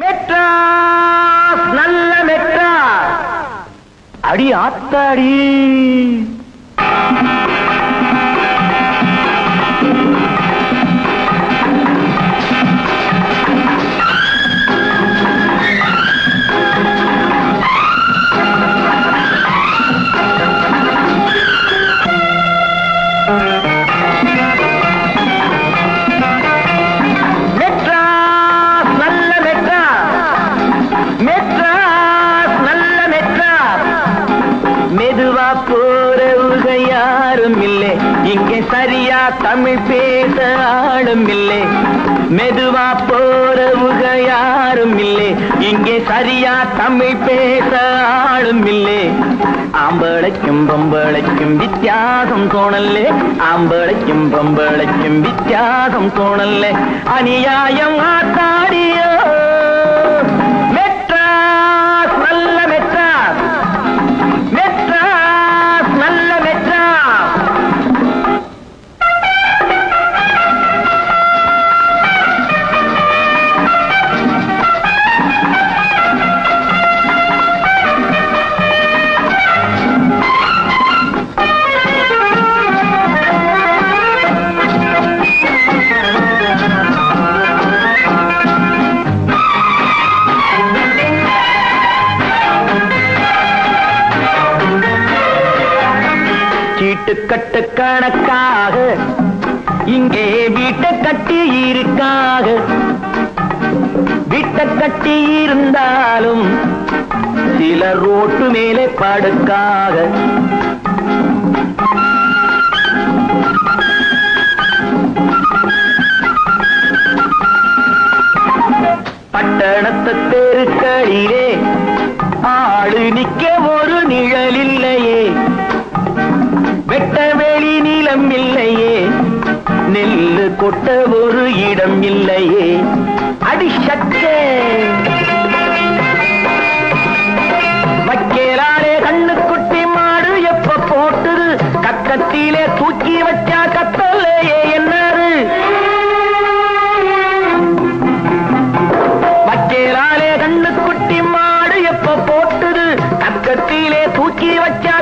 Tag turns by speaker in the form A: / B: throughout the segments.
A: மெட்ராஸ் நல்ல மெட்ராஸ். அடி ஆத்தாடி. போறவுக யாரும் இல்லை இங்கே சரியா தமிழ் பேச ஆளும் இல்லை மெதுவா போறவுக யாரும் இல்லை இங்கே சரியா தமிழ் பேச ஆளும் இல்லை ஆம்பளைக்கும் பொம்பளைக்கும் வித்தியாசம் தோணல்லே. ஆம்பளைக்கும் பொம்பளைக்கும் வித்தியாசம் தோணல்லே. அநியாயம் ஆத்தாடியோ கட்டு கணக்காக இங்கே வீட்டை கட்டி இருக்காக. வீட்டை கட்டி இருந்தாலும் சில ரோட்டு மேலே படுக்காக. பட்டணத்து தெருக்களிலே ஆளு நிக்க ஒரு நிழல் இல்லையே நிலம் இல்லையே நெல்லு கொட்ட ஒரு இடம் இல்லையே அடி வக்கேலாலே கண்ணு குட்டி மாடு எப்ப போட்டுது? கக்கத்திலே தூக்கி வச்சா கத்தல்லையே என்னாரு வக்கேலாலே கண்ணு குட்டி மாடு எப்ப போட்டுது? கக்கத்திலே தூக்கி வச்சா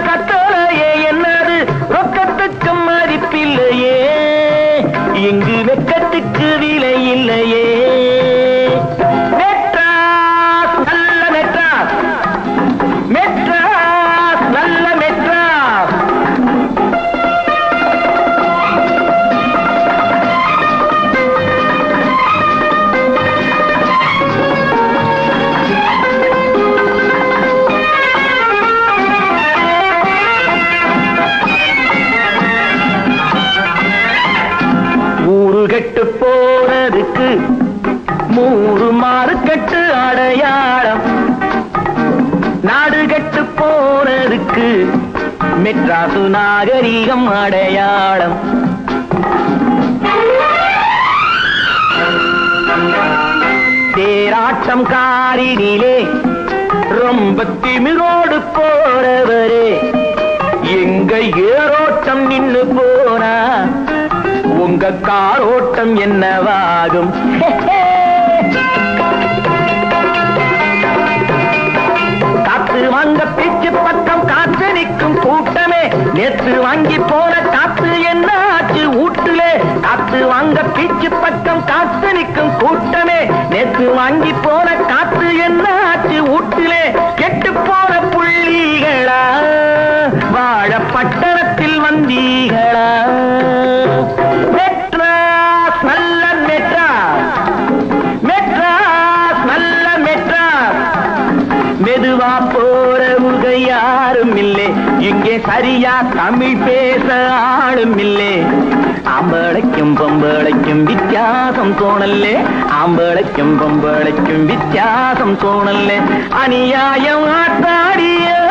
A: ஊரு கெட்டு போனதுக்கு மூறு மாறு அடையாளம். நாடு கெட்டு போனதுக்கு மெட்ராசு நாகரீகம் அடையாளம். தேராட்டம் காரினிலே ரொம்ப திமிரோடு போறவரே எங்க ஏரோட்டம் நின்னு போனா உங்க காரோட்டம் என்னவாகும்? காத்து வாங்க பிச்சு பக்கம் காற்று நிற்கும் கூட்டமே. நேற்று வாங்கி போன காத்து என்ன ஆச்சு வீட்டுலே காத்து வாங்க பிச்சு பக்கம் காத்து நிற்கும் கூட்டமே. நேற்று வாங்கி போன காத்து என்ன ஆச்சு வீட்டுலே கெட்டு போன புள்ளிகளா? வாழ பட்டணத்தில் வந்தீகளா மெதுவா போறவுங்க யாரும் இல்லை. இங்கே சரியா தமிழ் பேச ஆளும் இல்லே. ஆம்பளைக்கும் பொம்பளைக்கும் வித்தியாசம் தோணல்லே. ஆம்பளைக்கும் பொம்பளைக்கும் வித்தியாசம் தோணல்லே. அநியாயம் ஆத்தாடியோ